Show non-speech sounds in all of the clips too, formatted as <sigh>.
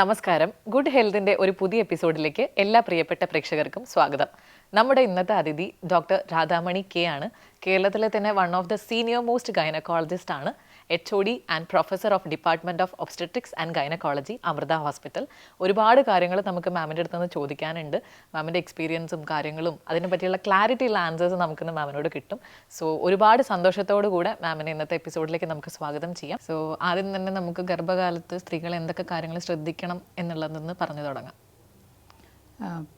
നമസ്കാരം. ഗുഡ് ഹെൽത്തിന്റെ ഒരു പുതിയ എപ്പിസോഡിലേക്ക് എല്ലാ പ്രിയപ്പെട്ട പ്രേക്ഷകർക്കും സ്വാഗതം. നമ്മുടെ ഇന്നത്തെ അതിഥി ഡോക്ടർ രാധാമണി കെ ആണ്. കേരളത്തിലെ തന്നെ one of the senior most gynaecologist ആണ്. H O D and professor of department of obstetrics and gynaecology Amrita hospital ഒരുപാട് കാര്യങ്ങൾ നമുക്ക് മാമിന്റെ അടുത്ത് നിന്ന് ചോദിക്കാനുണ്ട്. മാമിന്റെ എക്സ്പീരിയൻസും കാര്യങ്ങളും അതിനെ പറ്റിയുള്ള ക്ലാരിറ്റി ഉള്ള ആൻസേഴ്സ് നമുക്കിന്ന് മാമിനോട് കിട്ടും. സോ ഒരുപാട് സന്തോഷത്തോടു കൂടെ മാമിനെ ഇന്നത്തെ എപ്പിസോഡിലേക്ക് നമുക്ക് സ്വാഗതം ചെയ്യാം. സോ ആദ്യം തന്നെ നമുക്ക് ഗർഭകാലത്ത് സ്ത്രീകൾ എന്തൊക്കെ കാര്യങ്ങൾ ശ്രദ്ധിക്കണം എന്നുള്ളതെന്ന് പറഞ്ഞു തുടങ്ങാം.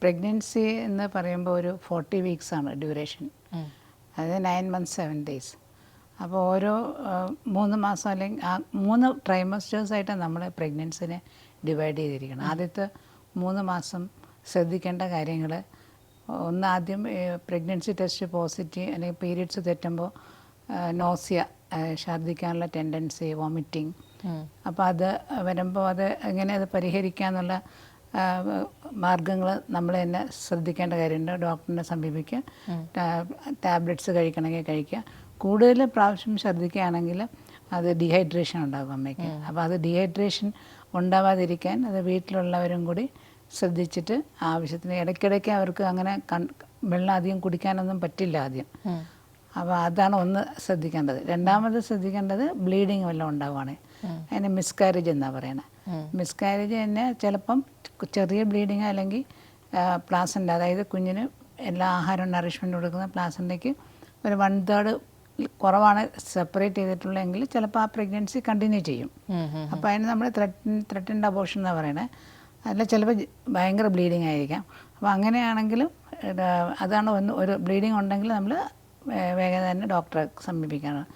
പ്രഗ്നൻസി എന്ന് പറയുമ്പോൾ ഒരു ഫോർട്ടി വീക്സ് ആണ് ഡ്യൂറേഷൻ അതായത് നയൻ മന്ത്സ് സെവൻ ഡേയ്സ് അപ്പോൾ ഓരോ മൂന്ന് മാസം അല്ലെങ്കിൽ ആ മൂന്ന് ട്രൈമസ്റ്റേഴ്സായിട്ട് നമ്മൾ പ്രഗ്നൻസിനെ ഡിവൈഡ് ചെയ്തിരിക്കണം. ആദ്യത്തെ മൂന്ന് മാസം ശ്രദ്ധിക്കേണ്ട കാര്യങ്ങൾ ഒന്ന് ആദ്യം പ്രഗ്നൻസി ടെസ്റ്റ് പോസിറ്റീവ് അല്ലെങ്കിൽ പീരീഡ്സ് തെറ്റുമ്പോൾ നോസിയ ഛർദ്ദിക്കാനുള്ള ടെൻഡൻസി വോമിറ്റിംഗ് അപ്പോൾ അത് വരുമ്പോൾ അത് എങ്ങനെ അത് പരിഹരിക്കാന്നുള്ള മാർഗങ്ങൾ നമ്മൾ തന്നെ ശ്രദ്ധിക്കേണ്ട കാര്യമുണ്ട്. ഡോക്ടറിനെ സമീപിക്കുക. ടാബ്ലറ്റ്സ് കഴിക്കണമെങ്കിൽ കഴിക്കുക. കൂടുതൽ പ്രാവശ്യം ഛർദ്ദിക്കുകയാണെങ്കിൽ അത് ഡീഹൈഡ്രേഷൻ ഉണ്ടാകും അമ്മയ്ക്ക്. അപ്പോൾ അത് ഡീഹൈഡ്രേഷൻ ഉണ്ടാവാതിരിക്കാൻ അത് വീട്ടിലുള്ളവരും കൂടി ശ്രദ്ധിച്ചിട്ട് ആവശ്യത്തിന് ഇടയ്ക്കിടയ്ക്ക് അവർക്ക് അങ്ങനെ കൺ വെള്ളം അധികം കുടിക്കാനൊന്നും പറ്റില്ല ആദ്യം. അപ്പോൾ അതാണ് ഒന്ന് ശ്രദ്ധിക്കേണ്ടത്. രണ്ടാമത് ശ്രദ്ധിക്കേണ്ടത് ബ്ലീഡിങ് വല്ലതും ഉണ്ടാവുകയാണ്. അതിന് മിസ്കാരേജ് എന്നാണ് പറയുന്നത് മിസ്കാരേജ് തന്നെ ചിലപ്പം ചെറിയ ബ്ലീഡിങ് അല്ലെങ്കിൽ പ്ലാസന്റ് അതായത് കുഞ്ഞിന് എല്ലാ ആഹാരവും നറിഷ്മെന്റ് കൊടുക്കുന്ന പ്ലാസന്റയ്ക്ക് ഒരു വൺ തേർഡ് കുറവാണ് സെപ്പറേറ്റ് ചെയ്തിട്ടുള്ളതെങ്കിൽ ചിലപ്പോൾ ആ പ്രഗ്നൻസി കണ്ടിന്യൂ ചെയ്യും. അപ്പോൾ അതിന് നമ്മൾ ത്രെട്ടൻ ത്രെട്ടൻഡ് അബോഷൻ എന്നാണ് പറയണത് അതിൽ ചിലപ്പോൾ ഭയങ്കര ബ്ലീഡിങ് ആയിരിക്കാം. അപ്പോൾ അങ്ങനെയാണെങ്കിലും അതാണ് ഒന്ന് ഒരു ബ്ലീഡിങ് ഉണ്ടെങ്കിൽ നമ്മൾ വേഗം തന്നെ ഡോക്ടറെ സമീപിക്കണം.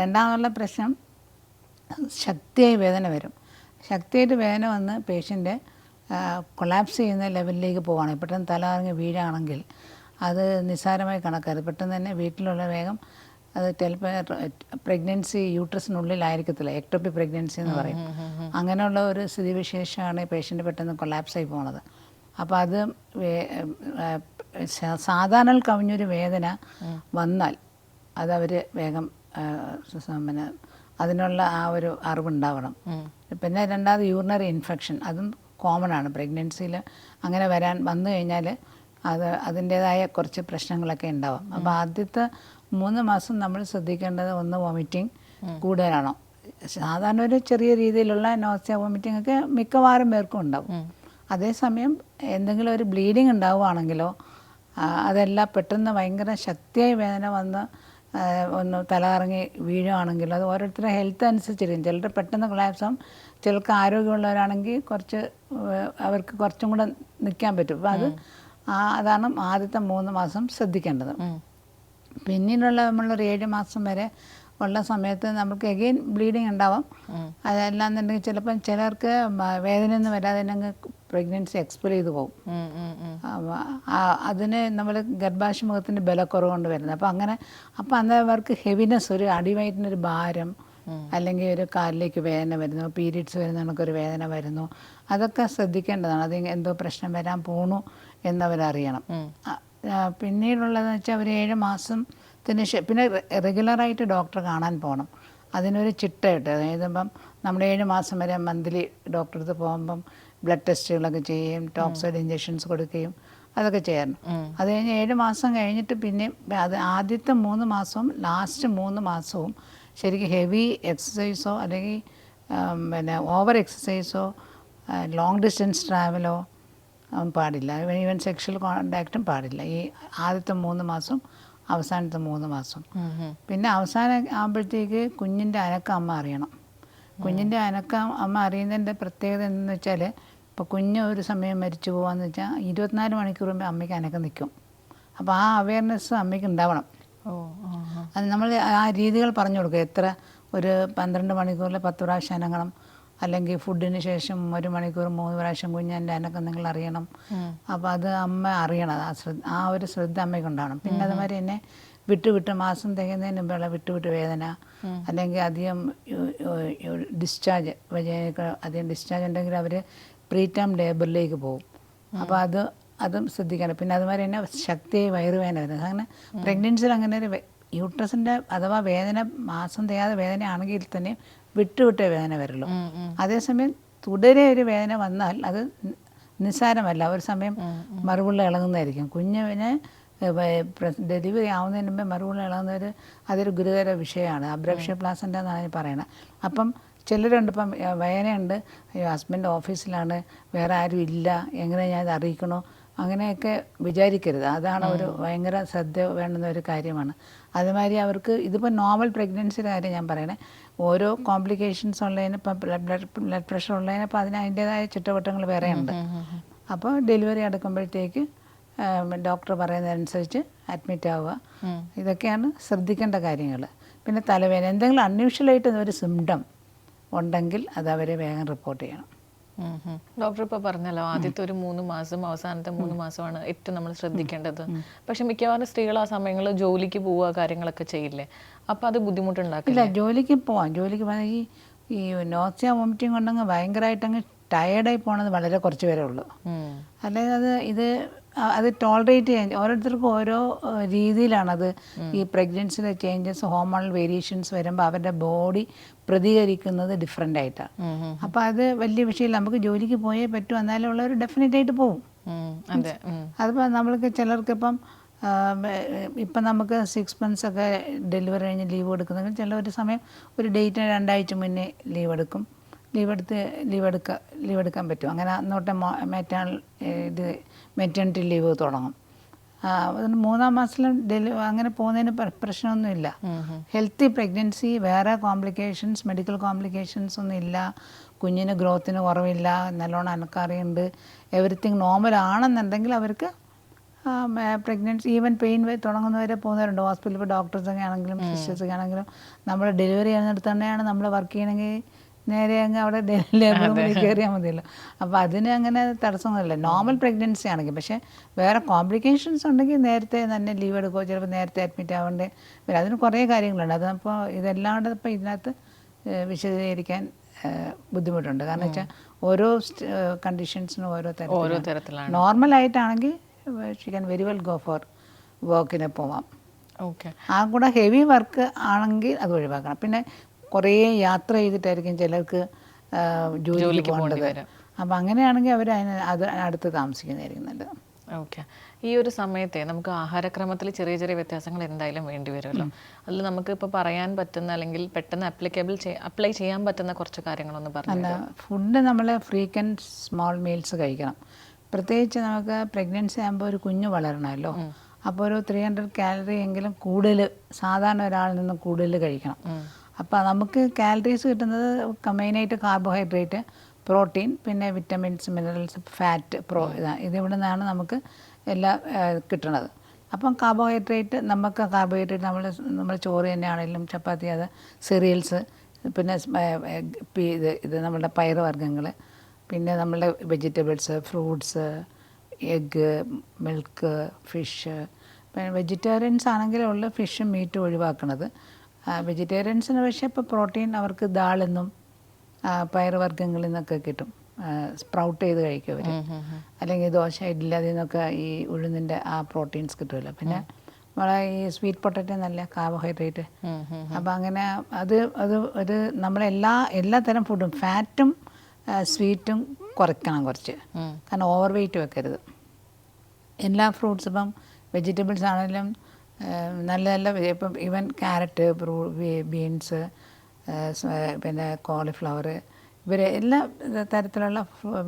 രണ്ടാമതുള്ള പ്രശ്നം ശക്തിയായി വേദന വരും. ശക്തിയായിട്ട് വേദന വന്ന് പേഷ്യന്റ് കൊളാപ്സ് ചെയ്യുന്ന ലെവലിലേക്ക് പോവുകയാണ് പെട്ടെന്ന് തല ഇറങ്ങി വീഴാണെങ്കിൽ അത് നിസ്സാരമായി കണക്കാറ് പെട്ടെന്ന് തന്നെ വീട്ടിലുള്ള വേഗം അത് ചിലപ്പോൾ പ്രഗ്നൻസി യൂട്രസിനുള്ളിലായിരിക്കത്തില്ല എക്ടോപ്പി പ്രഗ്നൻസി എന്ന് പറയും. അങ്ങനെയുള്ള ഒരു സ്ഥിതിവിശേഷമാണ് പേഷ്യന്റ് പെട്ടെന്ന് കൊളാപ്സ് ആയി പോകുന്നത് അപ്പോൾ അത് സാധാരണ കവിഞ്ഞൊരു വേദന വന്നാൽ അതവർ വേഗം പിന്നെ അതിനുള്ള ആ ഒരു അറിവുണ്ടാവണം. പിന്നെ രണ്ടാമത് യൂറിനറി ഇൻഫെക്ഷൻ അതും കോമൺ ആണ്. പ്രഗ്നൻസിയിൽ അങ്ങനെ വരാൻ വന്നു കഴിഞ്ഞാൽ അത് അതിന്റേതായ കുറച്ച് പ്രശ്നങ്ങളൊക്കെ ഉണ്ടാവാം. അപ്പോൾ ആദ്യത്തെ മൂന്ന് മാസം നമ്മൾ ശ്രദ്ധിക്കേണ്ടത് ഒന്ന് വോമിറ്റിംഗ് കൂടുതലാണോ സാധാരണ ഒരു ചെറിയ രീതിയിലുള്ള നോസിയ വോമിറ്റിംഗ് ഒക്കെ മിക്കവാറും പേർക്കും ഉണ്ടാവും. അതേസമയം എന്തെങ്കിലും ഒരു ബ്ലീഡിങ് ഉണ്ടാവുകയാണെങ്കിലോ അതല്ല പെട്ടെന്ന് ഭയങ്കര ശക്തിയായി വേദന വന്ന് ഒന്ന് തലകറങ്ങി വീഴുകയാണെങ്കിലോ അത് ഓരോരുത്തരുടെ ഹെൽത്ത് അനുസരിച്ചിരിക്കും. ചിലർ പെട്ടെന്ന് ക്ലാപ്സം ചിലർക്ക് ആരോഗ്യമുള്ളവരാണെങ്കിൽ കുറച്ച് അവർക്ക് കുറച്ചും കൂടെ നിൽക്കാൻ പറ്റും. അപ്പോൾ അത് അതാണ് ആദ്യത്തെ മൂന്ന് മാസം ശ്രദ്ധിക്കേണ്ടത്. പിന്നീടുള്ള നമ്മളൊരു ഏഴ് മാസം വരെ ഉള്ള സമയത്ത് നമുക്ക് എഗെയിൻ ബ്ലീഡിങ് ഉണ്ടാവാം. അതല്ലാന്നുണ്ടെങ്കിൽ ചിലപ്പം ചിലർക്ക് വേദന വേദനയൊന്നും വരാതെ തന്നെ പ്രഗ്നൻസി എക്സ്പെൽ ചെയ്ത് പോകും. അതിന് നമ്മൾ ഗർഭാശയമുഖത്തിന്റെ ബലക്കുറവ് കൊണ്ട് വരുന്നത്. അപ്പം അങ്ങനെ അപ്പം അന്ന് അവർക്ക് ഹെവിനെസ് ഒരു അടിവയറ്റിനൊരു ഭാരം അല്ലെങ്കിൽ ഒരു കാലിലേക്ക് വേദന വരുന്നു പീരീഡ്സ് വരുന്ന കണക്കൊരു വേദന വരുന്നു. അതൊക്കെ ശ്രദ്ധിക്കേണ്ടതാണ്. അത് എന്തോ പ്രശ്നം വരാൻ പോണു എന്നവരറിയണം. പിന്നീടുള്ളതെന്ന് വെച്ചാൽ ഒരു ഏഴ് മാസത്തിന് ശേ പിന്നെ റെഗുലറായിട്ട് ഡോക്ടറെ കാണാൻ പോകണം അതിനൊരു ചിട്ടയിട്ട് അതായത് ഇപ്പം നമ്മൾ ഏഴ് മാസം വരെ മന്ത്ലി ഡോക്ടറെ അടുത്ത് പോകുമ്പം ബ്ലഡ് ടെസ്റ്റുകളൊക്കെ ചെയ്യുകയും ടോക്സൈഡ് ഇഞ്ചെക്ഷൻസ് കൊടുക്കുകയും അതൊക്കെ ചെയ്യണം അത് കഴിഞ്ഞ് ഏഴ് മാസം കഴിഞ്ഞിട്ട് പിന്നെ അത് ആദ്യത്തെ മൂന്ന് മാസവും ലാസ്റ്റ് മൂന്ന് മാസവും ശരിക്കും ഹെവി എക്സസൈസോ അല്ലെങ്കിൽ പിന്നെ ഓവർ എക്സസൈസോ ലോങ് ഡിസ്റ്റൻസ് ട്രാവലോ പാടില്ല. ഈവൻ സെക്ഷൽ കോണ്ടാക്റ്റും പാടില്ല. ഈ ആദ്യത്തെ മൂന്ന് മാസം അവസാനത്തെ മൂന്ന് മാസം. പിന്നെ അവസാനം ആകുമ്പോഴത്തേക്ക് കുഞ്ഞിന്റെ അനക്കം അമ്മ അറിയണം. കുഞ്ഞിന്റെ അനക്കം അമ്മ അറിയുന്നതിന്റെ പ്രത്യേകത എന്തെന്ന് വെച്ചാൽ ഇപ്പോൾ കുഞ്ഞ് ഒരു സമയം മരിച്ചു പോകാന്ന് വെച്ചാൽ ഇരുപത്തിനാല് മണിക്കൂർ മുമ്പ് അമ്മയ്ക്ക് അനക്കം നിൽക്കും. അപ്പോൾ ആ അവയർനെസ് അമ്മയ്ക്ക് ഉണ്ടാവണം. അത് നമ്മൾ ആ രീതികൾ പറഞ്ഞു കൊടുക്കുക. എത്ര ഒരു പന്ത്രണ്ട് മണിക്കൂറിൽ പത്ത് പ്രാവശ്യം അനങ്ങണം. അല്ലെങ്കിൽ ഫുഡിന് ശേഷം ഒരു മണിക്കൂർ മൂന്ന് പ്രാവശ്യം കുഞ്ഞിന്റെ അനക്കം നിങ്ങൾ അറിയണം. അപ്പോൾ അത് അമ്മ അറിയണം. ആ ശ്രദ്ധ ആ ഒരു ശ്രദ്ധ അമ്മയ്ക്ക് ഉണ്ടാവണം. പിന്നെ അതുമാതിരി എന്നെ വിട്ട് വിട്ട് മാസം തികയുന്നതിന് മുമ്പുള്ള വിട്ട് വിട്ട് വേദന അല്ലെങ്കിൽ അധികം ഡിസ്ചാർജ് അധികം ഡിസ്ചാർജ് ഉണ്ടെങ്കിൽ അവർ പ്രീ ടേം ലേബറിലേക്ക് പോകും അപ്പോൾ അത് അതും ശ്രദ്ധിക്കണം. പിന്നെ അതുമാതിരി തന്നെ ശക്തിയായി വയറുവേദന വരുന്നത്. അങ്ങനെ പ്രഗ്നൻസിയിൽ അങ്ങനെ ഒരു യൂട്രസിന്റെ അഥവാ വേദന മാസം തികയാതെ വേദനയാണെങ്കിൽ തന്നെ വിട്ടുവിട്ടേ വേദന വരുള്ളൂ. അതേസമയം തുടരെ ഒരു വേദന വന്നാൽ അത് നിസ്സാരമല്ല. ഒരു സമയം മറുപുള്ള ഇളകുന്നതായിരിക്കും. കുഞ്ഞിന് ഡെലിവറി ആവുന്നതിന് മുമ്പേ മറുപുള്ള ഇളകുന്ന അതൊരു ഗുരുതര വിഷയമാണ്. അബ്രക്ഷ പ്ലാസന്റ എന്നാണ് പറയണത് അപ്പം ചിലരുണ്ട് ഇപ്പം വേദനയുണ്ട്. ഹസ്ബൻഡ് ഓഫീസിലാണ്. വേറെ ആരും ഇല്ല. എങ്ങനെ ഞാൻ ഇത് അറിയിക്കണോ? അങ്ങനെയൊക്കെ വിചാരിക്കരുത്. അതാണ് ഒരു ഭയങ്കര ശ്രദ്ധ വേണ്ടുന്ന ഒരു കാര്യമാണ്. അതുമാതിരി അവർക്ക് ഇതിപ്പോൾ നോർമൽ പ്രഗ്നൻസിയുടെ കാര്യം ഞാൻ പറയണേ. ഓരോ കോംപ്ലിക്കേഷൻസ് ഉള്ളതിന് ഇപ്പം ബ്ലഡ് ബ്ലഡ് പ്രഷർ ഉള്ളതിന് അപ്പോൾ അതിന് അതിന്റെതായ ചുറ്റവട്ടങ്ങൾ വേറെ ഉണ്ട് അപ്പോൾ ഡെലിവറി അടുക്കുമ്പോഴത്തേക്ക് ഡോക്ടർ പറയുന്നതനുസരിച്ച് അഡ്മിറ്റ് ആവുക. ഇതൊക്കെയാണ് ശ്രദ്ധിക്കേണ്ട കാര്യങ്ങൾ. പിന്നെ തലവേദന. എന്തെങ്കിലും അൺയൂഷ്വലായിട്ട് ഒരു സിംറ്റം ഉണ്ടെങ്കിൽ അത് അവരെ വേഗം റിപ്പോർട്ട് ചെയ്യണം. ഡോക്ടർ ഇപ്പൊ പറഞ്ഞല്ലോ ആദ്യത്തെ ഒരു മൂന്ന് മാസം അവസാനത്തെ മൂന്ന് മാസമാണ് ഏറ്റവും നമ്മൾ ശ്രദ്ധിക്കേണ്ടത്. പക്ഷെ മിക്കവാറും സ്ത്രീകൾ ആ സമയങ്ങളിൽ ജോലിക്ക് പോവുക കാര്യങ്ങളൊക്കെ ചെയ്യില്ലേ? അപ്പൊ അത് ബുദ്ധിമുട്ടുണ്ടാക്കില്ല? ജോലിക്ക് പോവാം. ജോലിക്ക് പോകാൻ ഈ ഈ നോസിയ വോമിറ്റിംഗ് കൊണ്ടങ്ങ് ഭയങ്കരമായിട്ടങ്ങ് ടയേർഡായി പോണത് വളരെ കുറച്ച് പേരേ ഉള്ളൂ. അല്ലെങ്കിൽ അത് ഇത് അത് ടോളറേറ്റ് ചെയ്യാൻ ഓരോരുത്തർക്കും ഓരോ രീതിയിലാണത്. ഈ പ്രഗ്നൻസിയിലെ ചേഞ്ചസ് ഹോർമോണൽ വേരിയേഷൻസ് വരുമ്പോൾ അവരുടെ ബോഡി പ്രതികരിക്കുന്നത് ഡിഫറെന്റ് ആയിട്ടാണ് അപ്പോൾ അത് വലിയ വിഷയമില്ല. നമുക്ക് ജോലിക്ക് പോയേ പറ്റൂ. എന്നാലും ഉള്ളവർ ഡെഫിനറ്റ് ആയിട്ട് പോകും അതെ ഉം. അതിപ്പോൾ നമ്മൾക്ക് ചിലർക്കിപ്പം ഇപ്പം നമുക്ക് സിക്സ് മന്ത്സ് ഒക്കെ ഡെലിവറി കഴിഞ്ഞ് ലീവ് എടുക്കുന്നെങ്കിൽ ചില ഒരു സമയം ഒരു ഡേറ്റിന് രണ്ടാഴ്ച മുന്നേ ലീവ് എടുക്കും. ലീവ് എടുത്ത് ലീവ് എടുക്കുക ലീവ് എടുക്കാൻ പറ്റും. അങ്ങനെ അന്നോട്ടെ മെറ്റാൾ ഇത് മെറ്റേണിറ്റി ലീവ് തുടങ്ങും. അതുകൊണ്ട് മൂന്നാം മാസത്തിലും ഡെലി അങ്ങനെ പോകുന്നതിന് പ്ര- പ്രശ്നമൊന്നുമില്ല. ഹെൽത്തി പ്രഗ്നൻസി വേറെ കോംപ്ലിക്കേഷൻസ് മെഡിക്കൽ കോംപ്ലിക്കേഷൻസ് ഒന്നും ഇല്ല. കുഞ്ഞിന് ഗ്രോത്തിന് കുറവില്ല. നല്ലോണം അനക്കാറിയുണ്ട്. എവറിത്തിങ് നോർമൽ ആണെന്നുണ്ടെങ്കിൽ അവർക്ക് പ്രഗ്നൻസി ഈവൻ പെയിൻ തുടങ്ങുന്നവരെ പോകുന്നവരുണ്ട്. ഹോസ്പിറ്റലിൽ ഇപ്പോൾ ഡോക്ടേഴ്സൊക്കെ ആണെങ്കിലും സിസ്റ്റേഴ്സൊക്കെ ആണെങ്കിലും. നമ്മൾ ഡെലിവറി ചെയ്യുന്നിടത്ത് തന്നെയാണ് നമ്മൾ വർക്ക് ചെയ്യണമെങ്കിൽ നേരെ അങ്ങ് അവിടെ ലേബർ റൂമിൽ കയറിയാൽ മതിയല്ലോ. അപ്പോൾ അതിന് അങ്ങനെ തടസ്സമൊന്നുമില്ല. നോർമൽ പ്രഗ്നൻസി ആണെങ്കിൽ. പക്ഷേ വേറെ കോംപ്ലിക്കേഷൻസ് ഉണ്ടെങ്കിൽ നേരത്തെ തന്നെ ലീവ് എടുക്കുമോ ചിലപ്പോൾ നേരത്തെ അഡ്മിറ്റ് ആവേണ്ടേ പിന്നെ അതിന് കുറേ കാര്യങ്ങളുണ്ട്. അതപ്പോൾ ഇതെല്ലാണ്ട് ഇപ്പോൾ ഇതിനകത്ത് വിശദീകരിക്കാൻ ബുദ്ധിമുട്ടുണ്ട്. കാരണം വെച്ചാൽ ഓരോ കണ്ടീഷൻസിനും ഓരോ തരത്തിലാണ്. Normal ആയിട്ടാണെങ്കിൽ she can very well go for വർക്കിന് പോവാം. ഓക്കെ ആ കൂടെ ഹെവി വർക്ക് ആണെങ്കിൽ അത് ഒഴിവാക്കണം. പിന്നെ കുറേ യാത്ര ചെയ്തിട്ടായിരിക്കും ചിലർക്ക് ജോലി ജോലിക്ക് പോകേണ്ടത് അപ്പം അങ്ങനെയാണെങ്കിൽ അവർ അതിന് അത് അടുത്ത് താമസിക്കുന്നതായിരിക്കും നല്ലത്. ഓക്കെ ഈ ഒരു സമയത്തെ നമുക്ക് ആഹാരക്രമത്തിൽ ചെറിയ ചെറിയ വ്യത്യാസങ്ങൾ എന്തായാലും വേണ്ടി വരുമല്ലോ. അതിൽ നമുക്ക് ഇപ്പോൾ പറയാൻ പറ്റുന്ന അല്ലെങ്കിൽ പെട്ടെന്ന് അപ്ലിക്കബിൾ അപ്ലൈ ചെയ്യാൻ പറ്റുന്ന കുറച്ച് കാര്യങ്ങളൊന്ന് പറഞ്ഞു ഫുഡ് നമ്മൾ ഫ്രീക്വന്റ് സ്മോൾ മീൽസ് കഴിക്കണം. പ്രത്യേകിച്ച് നമുക്ക് പ്രഗ്നൻസി ആകുമ്പോൾ ഒരു കുഞ്ഞ് വളരണമല്ലോ. അപ്പോൾ ഒരു ത്രീ ഹൺഡ്രഡ് കാലറി എങ്കിലും കൂടുതൽ സാധാരണ ഒരാളിൽ നിന്ന് കൂടുതൽ കഴിക്കണം. അപ്പോൾ നമുക്ക് കാലറീസ് കിട്ടുന്നത് മെയിനായിട്ട് കാർബോഹൈഡ്രേറ്റ് പ്രോട്ടീൻ പിന്നെ വിറ്റമിൻസ് മിനറൽസ് ഫാറ്റ് പ്രോ ഇതാണ് ഇതിവിടെ നിന്നാണ് നമുക്ക് എല്ലാം കിട്ടണത്. അപ്പം കാർബോഹൈഡ്രേറ്റ് നമുക്ക് കാർബോഹൈഡ്രേറ്റ് നമ്മൾ നമ്മൾ ചോറ് തന്നെയാണെങ്കിലും ചപ്പാത്തി അത് സിറിയൽസ് പിന്നെ ഇത് ഇത് നമ്മുടെ പയറുവർഗങ്ങൾ പിന്നെ നമ്മളുടെ vegetables fruits egg milk fish. പിന്നെ വെജിറ്റേറിയൻസ് ആണെങ്കിലേ ഉള്ളൂ ഫിഷും മീറ്റും ഒഴിവാക്കണത്. വെജിറ്റേറിയൻസിന് പക്ഷേ ഇപ്പോൾ പ്രോട്ടീൻ അവർക്ക് ദാളെന്നും പയറുവർഗങ്ങളിൽ നിന്നൊക്കെ കിട്ടും. സ്പ്രൗട്ട് ചെയ്ത് കഴിക്കും അവർ അല്ലെങ്കിൽ ദോശ ഇഡ്ഡലി അതിൽ നിന്നൊക്കെ ഈ ഉഴുന്നിന്റെ ആ പ്രോട്ടീൻസ് കിട്ടുമല്ലോ. പിന്നെ നമ്മളെ ഈ സ്വീറ്റ് പൊട്ടറ്റോ നല്ല കാർബോഹൈഡ്രേറ്റ്. അപ്പം അങ്ങനെ അത് അത് ഒരു നമ്മളെല്ലാ എല്ലാ തരം ഫുഡും ഫാറ്റും സ്വീറ്റും കുറയ്ക്കണം കുറച്ച്. കാരണം ഓവർ വെയിറ്റ് വെക്കരുത്. എല്ലാ ഫ്രൂട്ട്സ് ഇപ്പം വെജിറ്റബിൾസ് ആണെങ്കിലും നല്ല നല്ല ഇപ്പം ഈവൻ ക്യാരറ്റ് ബ്രൂ ബീൻസ് പിന്നെ കോളിഫ്ലവർ ഇവർ എല്ലാ തരത്തിലുള്ള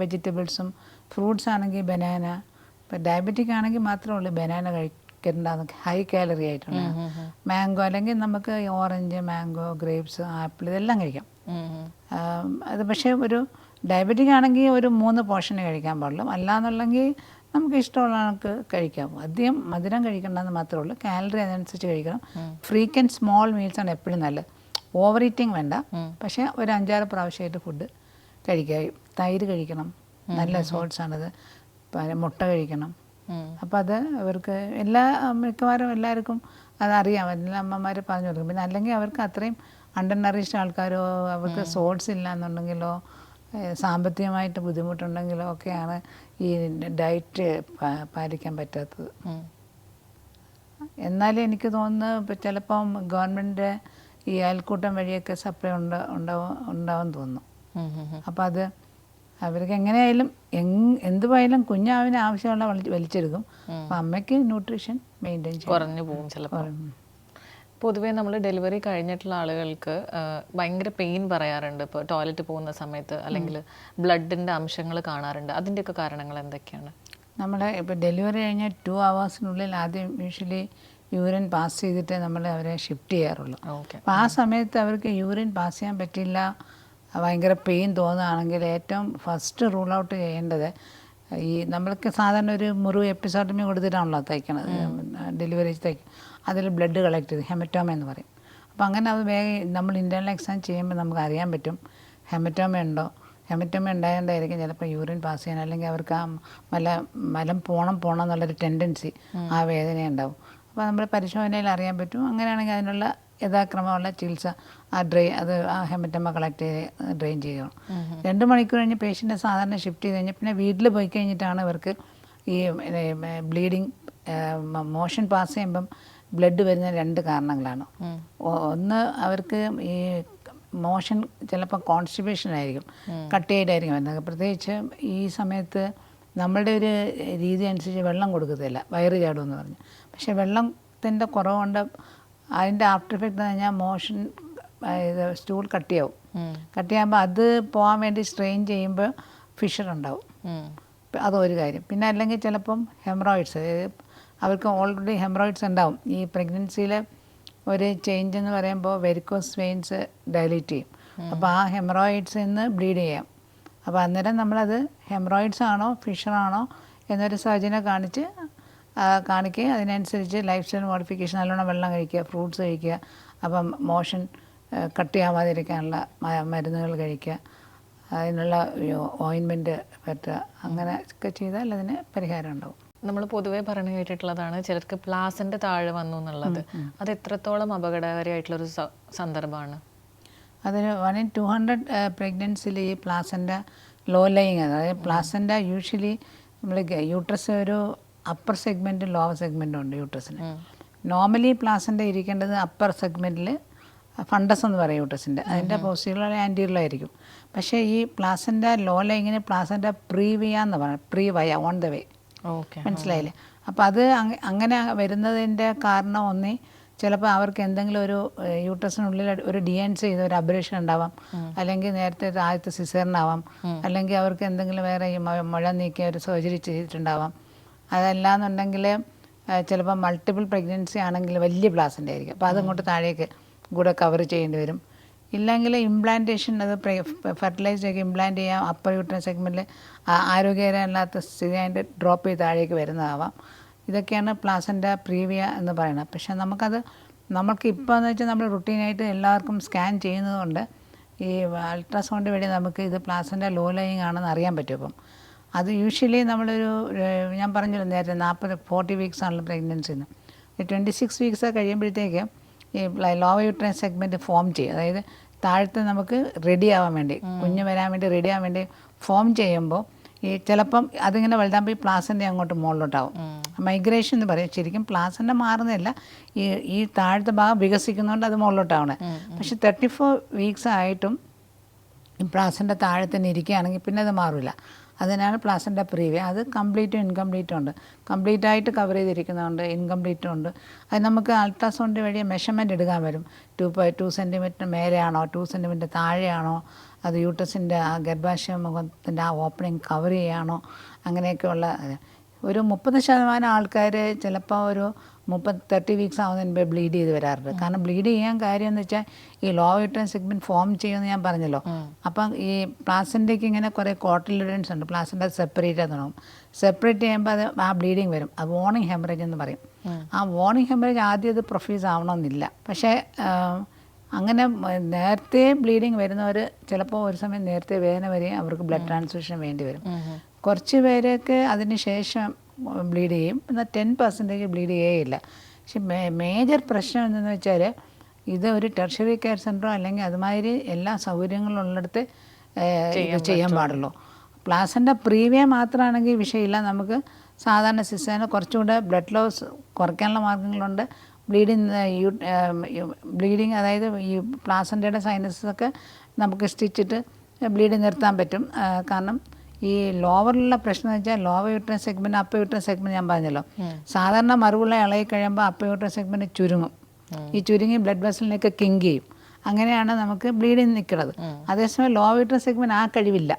വെജിറ്റബിൾസും ഫ്രൂട്ട്സ് ആണെങ്കിൽ ബനാന ഇപ്പം ഡയബറ്റിക് ആണെങ്കിൽ മാത്രമേ ഉള്ളൂ ബനാന കഴിക്കരുണ്ടാകുന്ന ഹൈ കാലറി ആയിട്ടുണ്ട് മാംഗോ അല്ലെങ്കിൽ നമുക്ക് ഓറഞ്ച് മാംഗോ ഗ്രേപ്സ് ആപ്പിൾ ഇതെല്ലാം കഴിക്കാം. അത് പക്ഷേ ഒരു ഡയബറ്റിക് ആണെങ്കിൽ ഒരു മൂന്ന് പോർഷന് കഴിക്കാൻ പാടുള്ളൂ. അല്ലാന്നുണ്ടെങ്കിൽ നമുക്ക് ഇഷ്ടമുള്ള കണക്ക് കഴിക്കാം. അധികം മധുരം കഴിക്കേണ്ടെന്ന് മാത്രമേ ഉള്ളൂ. കാലറി അതിനനുസരിച്ച് കഴിക്കണം. ഫ്രീക്വന്റ് സ്മോൾ മീൽസ് ആണ് എപ്പോഴും നല്ലത്. ഓവർ ഈറ്റിംഗ് വേണ്ട പക്ഷേ ഒരു അഞ്ചാറ് പ്രാവശ്യമായിട്ട് ഫുഡ് കഴിക്കുക. തൈര് കഴിക്കണം. നല്ല സോൾട്സ് ആണത് പിന്നെ മുട്ട കഴിക്കണം. അപ്പം അത് അവർക്ക് എല്ലാ മിക്കവാറും എല്ലാവർക്കും അതറിയാം എല്ലാ അമ്മമാർ പറഞ്ഞു കൊടുക്കും. പിന്നെ അല്ലെങ്കിൽ അവർക്ക് അത്രയും അണ്ടർ നറിഷ്ഡ് ആൾക്കാരോ അവർക്ക് സോൾസ് ഇല്ല എന്നുണ്ടെങ്കിലോ സാമ്പത്തികമായിട്ട് ബുദ്ധിമുട്ടുണ്ടെങ്കിലും ഒക്കെയാണ് ഈ ഡയറ്റ് പാലിക്കാൻ പറ്റാത്തത്. എന്നാലും എനിക്ക് തോന്നുന്നു ചിലപ്പം ഗവൺമെന്റ് ഈ അയൽക്കൂട്ടം വഴിയൊക്കെ സപ്ലൈ ഉണ്ട് ഉണ്ടാവും ഉണ്ടാവും തോന്നുന്നു. അപ്പം അത് അവർക്ക് എങ്ങനെയായാലും എങ് എന്ത് പോയാലും കുഞ്ഞാവിന് ആവശ്യമുള്ള വലിച്ചെടുക്കും. അപ്പം അമ്മയ്ക്ക് ന്യൂട്രീഷൻ മെയിന്റെയിൻ ചെയ്യും കുറഞ്ഞു പോകും ചിലപ്പോൾ പൊതുവേ നമ്മൾ ഡെലിവറി കഴിഞ്ഞിട്ടുള്ള ആളുകൾക്ക് ഭയങ്കര പെയിൻ പറയാറുണ്ട്. ഇപ്പോൾ ടോയ്ലറ്റ് പോകുന്ന സമയത്ത് അല്ലെങ്കിൽ ബ്ലഡിന്റെ അംശങ്ങൾ കാണാറുണ്ട്. അതിന്റെയൊക്കെ കാരണങ്ങൾ എന്തൊക്കെയാണ്? നമ്മൾ ഇപ്പോൾ ഡെലിവറി കഴിഞ്ഞ ടു അവേഴ്സിനുള്ളിൽ ആദ്യം യൂഷ്വലി യൂറിൻ പാസ് ചെയ്തിട്ടേ നമ്മൾ അവരെ ഷിഫ്റ്റ് ചെയ്യാറുള്ളൂ. ഓക്കെ. അപ്പോൾ ആ സമയത്ത് അവർക്ക് യൂറിൻ പാസ് ചെയ്യാൻ പറ്റില്ല ഭയങ്കര പെയിൻ തോന്നുകയാണെങ്കിൽ ഏറ്റവും ഫസ്റ്റ് റൂൾ ഔട്ട് ചെയ്യേണ്ടത് ഈ നമ്മൾക്ക് സാധാരണ ഒരു മുറിവ് എപ്പിസോഡമി കൊടുത്തിട്ടാണല്ലോ തയ്ക്കണത്. ഡെലിവറി തയ്ക്കും അതിൽ ബ്ലഡ് കളക്ട് ചെയ്ത് ഹെമറ്റോമ എന്ന് പറയും. അപ്പോൾ അങ്ങനെ അത് വേഗം നമ്മൾ ഇന്റേർണൽ എക്സാം ചെയ്യുമ്പോൾ നമുക്ക് അറിയാൻ പറ്റും ഹെമറ്റോമ ഉണ്ടോ? ഹെമറ്റോമ ഉണ്ടായതുകൊണ്ടായിരിക്കും ചിലപ്പോൾ യൂറിൻ പാസ് ചെയ്യാൻ അല്ലെങ്കിൽ അവർക്ക് ആ മല മലം പോണം പോണം എന്നുള്ളൊരു ടെൻഡൻസി ആ വേദന ഉണ്ടാവും അപ്പോൾ നമ്മൾ പരിശോധനയിൽ അറിയാൻ പറ്റും. അങ്ങനെയാണെങ്കിൽ അതിനുള്ള യഥാക്രമമുള്ള ചികിത്സ ആ ഡ്രെയിൻ അത് ആ ഹെമറ്റമ്മ കളക്ട് ചെയ്ത് ഡ്രെയിൻ ചെയ്യണം. രണ്ട് മണിക്കൂർ കഴിഞ്ഞ് പേഷ്യന്റെ സാധാരണ ഷിഫ്റ്റ് ചെയ്ത് കഴിഞ്ഞാൽ പിന്നെ വീട്ടിൽ പോയി കഴിഞ്ഞിട്ടാണ് ഇവർക്ക് ഈ ബ്ലീഡിങ് മോഷൻ പാസ് ചെയ്യുമ്പം ബ്ലഡ് വരുന്ന രണ്ട് കാരണങ്ങളാണ്. ഒന്ന് അവർക്ക് ഈ മോഷൻ ചിലപ്പോൾ കോൺസ്റ്റിപ്പേഷൻ ആയിരിക്കും കട്ടിയായിട്ടായിരിക്കും വരുന്നത്. പ്രത്യേകിച്ച് ഈ സമയത്ത് നമ്മളുടെ ഒരു രീതി അനുസരിച്ച് വെള്ളം കൊടുക്കത്തില്ല വയറ് ചാടുമെന്ന് പറഞ്ഞു. പക്ഷേ വെള്ളത്തിന്റെ കുറവുകൊണ്ട് അതിന്റെ ആഫ്റ്റർ എഫക്റ്റ് എന്ന് പറഞ്ഞാൽ മോഷൻ ഇത് സ്റ്റൂൾ കട്ടിയാവും. കട്ടിയാകുമ്പോൾ അത് പോകാൻ വേണ്ടി സ്ട്രെയിൻ ചെയ്യുമ്പോൾ ഫിഷർ ഉണ്ടാവും. അതൊരു കാര്യം. പിന്നെ അല്ലെങ്കിൽ ചിലപ്പം ഹെമറോയിഡ്സ് അവർക്ക് ഓൾറെഡി ഹെമറോയിഡ്സ് ഉണ്ടാവും. ഈ പ്രഗ്നൻസിയിൽ ഒരു ചേഞ്ച് എന്ന് പറയുമ്പോൾ വെരിക്കോസ് വെയിൻസ് ഡയലേറ്റ് ചെയ്യും. അപ്പോൾ ആ ഹെമറോയിഡ്സ് നിന്ന് ബ്ലീഡ് ചെയ്യാം. അപ്പോൾ അന്നേരം നമ്മളത് ഹെമറോയിഡ്സ് ആണോ ഫിഷറാണോ എന്നൊരു സർജനെ കാണിച്ച് കാണിക്കുക അതിനനുസരിച്ച് ലൈഫ് സ്റ്റൈൽ മോഡിഫിക്കേഷൻ നല്ലോണം വെള്ളം കഴിക്കുക ഫ്രൂട്ട്സ് കഴിക്കുക അപ്പം മോഷൻ കട്ട് ചെയ്യാമാതിരിക്കാനുള്ള മരുന്നുകൾ കഴിക്കുക അതിനുള്ള ഓയിൻമെന്റ് പറ്റുക അങ്ങനെ ഒക്കെ ചെയ്താൽ അതിന് പരിഹാരം ഉണ്ടാവും. നമ്മൾ പൊതുവേ പറഞ്ഞു കേട്ടിട്ടുള്ളതാണ് ചിലർക്ക് പ്ലാസിന്റെ താഴെ വന്നു എന്നുള്ളത്. അത് എത്രത്തോളം അപകടകാരിയായിട്ടുള്ളൊരു ഒരു സന്ദർഭമാണ്? അതിന് വൺ ഇൻ ടു ഹൺഡ്രഡ് പ്രഗ്നൻസിൽ ഈ പ്ലാസിന്റെ ലോ ലയിങ് അതായത് പ്ലാസിന്റെ യൂഷ്വലി നമ്മൾ യൂട്രസ് ഒരു അപ്പർ സെഗ്മെന്റ് ലോവർ സെഗ്മെന്റും ഉണ്ട് യൂട്രസിന് നോർമലി പ്ലാസിന്റെ ഇരിക്കേണ്ടത് അപ്പർ സെഗ്മെന്റിൽ ഫണ്ടസ് എന്ന് പറയും യൂട്രസിന്റെ അതിന്റെ പോസിറ്റീവിലുള്ള ആന്റീറിലായിരിക്കും പക്ഷേ ഈ പ്ലാസിന്റെ ലോ ലയിങ്ങിന് പ്ലാസിന്റെ പ്രീവിയ എന്ന് പറയും പ്രീ വയ ഓൺ ദ വേ മനസ്സിലായില്ലേ? അപ്പോൾ അത് അങ്ങനെ വരുന്നതിന്റെ കാരണം ഒന്നേ ചിലപ്പോൾ അവർക്ക് എന്തെങ്കിലും ഒരു യൂട്രസിനുള്ളിൽ ഒരു ഡി എൻ സി ചെയ്ത ഒരു അബ്രേഷൻ ഉണ്ടാവാം. അല്ലെങ്കിൽ നേരത്തെ ആദ്യത്തെ സിസേറിനാവാം. അല്ലെങ്കിൽ അവർക്ക് എന്തെങ്കിലും വേറെ മുഴ നീക്കിയ ഒരു സർജറി ചെയ്തിട്ടുണ്ടാവാം. അതല്ലാന്നുണ്ടെങ്കിൽ ചിലപ്പോൾ മൾട്ടിപ്പിൾ പ്രഗ്നൻസി ആണെങ്കിൽ വലിയ പ്ലാസിന്റെ ആയിരിക്കും. അപ്പോൾ അതങ്ങോട്ട് താഴേക്ക് കൂടെ കവർ ചെയ്യേണ്ടി വരും. ഇല്ലെങ്കിൽ ഇംപ്ലാന്റേഷൻ അത് ഫെർട്ടിലൈസ്ഡ് ഒക്കെ ഇംപ്ലാന്റ് ചെയ്യാം അപ്പർ യൂട്രൻ സെഗ്മെന്റിൽ ആരോഗ്യകരമല്ലാത്ത സ്ഥിതി അതിന്റെ ഡ്രോപ്പ് ചെയ്ത് താഴേക്ക് വരുന്നതാവാം. ഇതൊക്കെയാണ് പ്ലാസന്റ പ്രീവിയ എന്ന് പറയുന്നത്. പക്ഷേ നമുക്കത് നമുക്ക് ഇപ്പോൾ എന്ന് വെച്ചാൽ നമ്മൾ റുട്ടീനായിട്ട് എല്ലാവർക്കും സ്കാൻ ചെയ്യുന്നതുകൊണ്ട് ഈ അൾട്രാസൗണ്ട് വഴി നമുക്ക് ഇത് പ്ലാസന്റ ലോ ലൈങ് ആണെന്ന് അറിയാൻ പറ്റും അപ്പം. അത് യൂഷ്വലി നമ്മളൊരു ഞാൻ പറഞ്ഞല്ലോ നേരത്തെ നാൽപ്പത് ഫോർട്ടി വീക്സ് ആണല്ലോ പ്രഗ്നൻസിന്ന് ട്വന്റി സിക്സ് വീക്സ് കഴിയുമ്പോഴത്തേക്ക് ഈ ലോവർ യൂട്രൈൻ സെഗ്മെന്റ് ഫോം ചെയ്യും. അതായത് താഴത്തെ നമുക്ക് റെഡി ആവാൻ വേണ്ടി കുഞ്ഞ് വരാൻ വേണ്ടി റെഡി ആവാൻ വേണ്ടി ഫോം ചെയ്യുമ്പോൾ ഈ ചിലപ്പം അതിങ്ങനെ വലുതാകുമ്പോൾ ഈ പ്ലാസിന്റെ അങ്ങോട്ട് മുകളിലോട്ടാവും. മൈഗ്രേഷൻ എന്ന് പറയും. ശരിക്കും പ്ലാസിന്റെ മാറുന്നില്ല ഈ ഈ താഴത്തെ ഭാഗം വികസിക്കുന്നതുകൊണ്ട് അത് മുകളിലോട്ടാവണേ. പക്ഷെ തേർട്ടി ഫോർ വീക്സ് ആയിട്ടും ഈ പ്ലാസിന്റെ താഴെ തന്നെ ഇരിക്കുകയാണെങ്കിൽ പിന്നെ അത് മാറില്ല അതിനാണ് പ്ലാസിന്റെ പ്രീവിയ അത് കംപ്ലീറ്റും ഇൻകംപ്ലീറ്റും ഉണ്ട്. കംപ്ലീറ്റ് ആയിട്ട് കവർ ചെയ്തിരിക്കുന്നതുണ്ട് ഇൻകംപ്ലീറ്റും ഉണ്ട്. അത് നമുക്ക് അൾട്രാസൗണ്ട് വഴി മെഷർമെന്റ് എടുക്കാൻ വരും. ടു ടു സെന്റിമീറ്റർ മേലെയാണോ ടു സെന്റിമീറ്റർ താഴെയാണോ അത് യൂട്ടസിന്റെ ആ ഗർഭാശയ മുഖത്തിന്റെ ആ ഓപ്പണിങ് കവർ ചെയ്യാണോ അങ്ങനെയൊക്കെയുള്ള. ഒരു മുപ്പത് ശതമാനം ആൾക്കാർ ചിലപ്പോൾ ഒരു മുപ്പത് തേർട്ടി വീക്സ് ആവുന്നതിന് മുമ്പേ ബ്ലീഡ് ചെയ്ത് വരാറുണ്ട്. കാരണം ബ്ലീഡ് ചെയ്യാൻ കാര്യം എന്ന് വെച്ചാൽ ഈ ലോ യൂട്രൻ സെഗ്മെന്റ് ഫോം ചെയ്യുമെന്ന് ഞാൻ പറഞ്ഞല്ലോ. അപ്പം ഈ പ്ലാസിന്റെക്ക് ഇങ്ങനെ കുറേ കോട്ടിലിഡൻസ് ഉണ്ട്. പ്ലാസിന്റെ സെപ്പറേറ്റ് തുടങ്ങും സെപ്പറേറ്റ് ചെയ്യുമ്പോൾ അത് ആ ബ്ലീഡിങ് വരും. അത് വോണിങ് ഹെമറേജ് എന്ന് പറയും. ആ വോണിങ് ഹെമറേജ് ആദ്യം അത് പ്രൊഫ്യൂസ് ആവണമെന്നില്ല. പക്ഷേ അങ്ങനെ നേരത്തെ ബ്ലീഡിങ് വരുന്നവർ ചിലപ്പോൾ ഒരു സമയം നേരത്തെ വേദന വരെയും അവർക്ക് ബ്ലഡ് ട്രാൻസ്ഫ്യൂഷൻ വേണ്ടി വരും. കുറച്ച് പേരൊക്കെ അതിന് ശേഷം ബ്ലീഡ് ചെയ്യും. എന്നാൽ ടെൻ പെർസെന്റേജ് ബ്ലീഡ് ചെയ്യേയില്ല. പക്ഷെ മേജർ പ്രശ്നം എന്തെന്ന് വെച്ചാൽ ഇത് ഒരു ടെർഷറി കെയർ സെന്ററോ അല്ലെങ്കിൽ അതുമാതിരി എല്ലാ സൗകര്യങ്ങളും ഉള്ളിടത്ത് ചെയ്യാൻ പാടുള്ളൂ. പ്ലാസിന്റെ പ്രീവിയ മാത്രമാണെങ്കിൽ വിഷയമില്ല. നമുക്ക് സാധാരണ സിസ്റ്റേന് കുറച്ചുകൂടെ ബ്ലഡ് ലോസ് കുറയ്ക്കാനുള്ള മാർഗങ്ങളുണ്ട് ബ്ലീഡിങ് ബ്ലീഡിങ് അതായത് ഈ പ്ലാസന്റയുടെ സൈനസൊക്കെ നമുക്ക് സ്റ്റിച്ചിട്ട് ബ്ലീഡ് നിർത്താൻ പറ്റും. കാരണം ഈ ലോവറിലുള്ള പ്രശ്നം എന്ന് വെച്ചാൽ lower uterine segment upper uterine segment ഞാൻ പറഞ്ഞല്ലോ. സാധാരണ മറുകുള്ള ഇളകി കഴിയുമ്പോൾ അപ്പർ യൂട്രൻ സെഗ്മെന്റ് ചുരുങ്ങും. ഈ ചുരുങ്ങി ബ്ലഡ് വെസലിലേക്ക് കിങ് ചെയ്യും. അങ്ങനെയാണ് നമുക്ക് ബ്ലീഡിങ് നിൽക്കുന്നത്. അതേസമയം ലോവർ യൂട്രൻ സെഗ്മെന്റ് ആ കഴിവില്ല.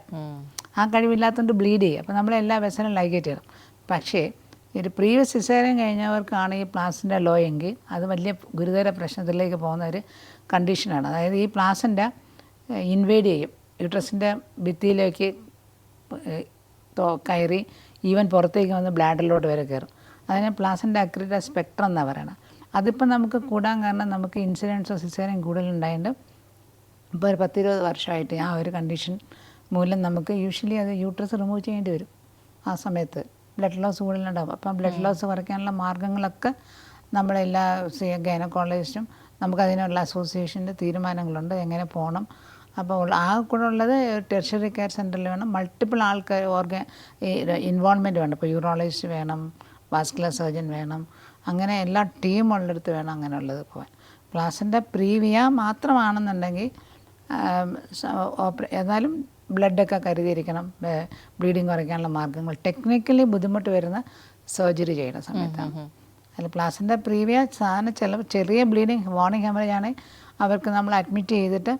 ആ കഴിവില്ലാത്തതുകൊണ്ട് ബ്ലീഡ് ചെയ്യും. അപ്പോൾ നമ്മൾ എല്ലാ വെസലും ലൈഗേറ്റ് ചെയ്യണം പക്ഷേ ഒരു പ്രീവിയസ് സിസേറിയൻ കഴിഞ്ഞവർക്കാണ് ഈ പ്ലാസിന്റെ ലോ എങ്കിൽ അത് വലിയ ഗുരുതര പ്രശ്നത്തിലേക്ക് പോകുന്ന ഒരു കണ്ടീഷനാണ്. അതായത് ഈ പ്ലാസിന്റെ ഇൻവേഡ് ചെയ്യും. യൂട്രസിന്റെ ഭിത്തിയിലേക്ക് കയറി ഈവൻ പുറത്തേക്ക് വന്ന് ബ്ലാഡറിലോട്ട് വരെ കയറും. അതിനെ പ്ലാസിന്റെ അക്രിറ്റ സ്പെക്ട്രം എന്നാണ് പറയുന്നത് അതിപ്പോൾ നമുക്ക് കൂടാൻ കാരണം നമുക്ക് ഇൻസിഡൻസോ സിസേറിയൻ കൂടുതലുണ്ടായതുകൊണ്ട് ഇപ്പോൾ ഒരു പത്തിരുപത് വർഷമായിട്ട് ആ ഒരു കണ്ടീഷൻ മൂലം നമുക്ക് യൂഷ്വലി അത് യൂട്രസ് റിമൂവ് ചെയ്യേണ്ടി വരും ആ സമയത്ത്. ബ്ലഡ് ലോസ് കൂടുതലുണ്ടാകും അപ്പം ബ്ലഡ് ലോസ് കുറയ്ക്കാനുള്ള മാർഗങ്ങളൊക്കെ നമ്മളെല്ലാ ഗൈനക്കോളജിസ്റ്റും നമുക്കതിനുള്ള അസോസിയേഷന്റെ തീരുമാനങ്ങളുണ്ട്. എങ്ങനെ പോകണം? അപ്പോൾ ആ കൂടെ ഉള്ളത് ടെർഷറി കെയർ സെന്ററിൽ വേണം. മൾട്ടിപ്പിൾ ആൾക്കാർ ഓർഗ ഇൻവോൾവ്മെന്റ് വേണം. ഇപ്പോൾ യൂറോളജിസ്റ്റ് വേണം വാസ്കുലർ സർജൻ വേണം. അങ്ങനെ എല്ലാ ടീം ഉള്ളിടത്ത് വേണം അങ്ങനെയുള്ളത് പോകാൻ പ്ലാസിന്റെ പ്രീവിയ മാത്രമാണെന്നുണ്ടെങ്കിൽ ഏതായാലും ബ്ലഡൊക്കെ കരുതിയിരിക്കണം. ബ്ലീഡിങ് കുറയ്ക്കാനുള്ള മാർഗങ്ങൾ ടെക്നിക്കലി ബുദ്ധിമുട്ട് വരുന്ന സർജറി ചെയ്യുന്ന സമയത്താണ് അതിൽ പ്ലാസിന്റെ പ്രീവിയ സാധനം ചില ചെറിയ ബ്ലീഡിങ് വാർണിംഗ് ഹെമറേജ് ആണെങ്കിൽ അവർക്ക് നമ്മൾ അഡ്മിറ്റ് ചെയ്തിട്ട്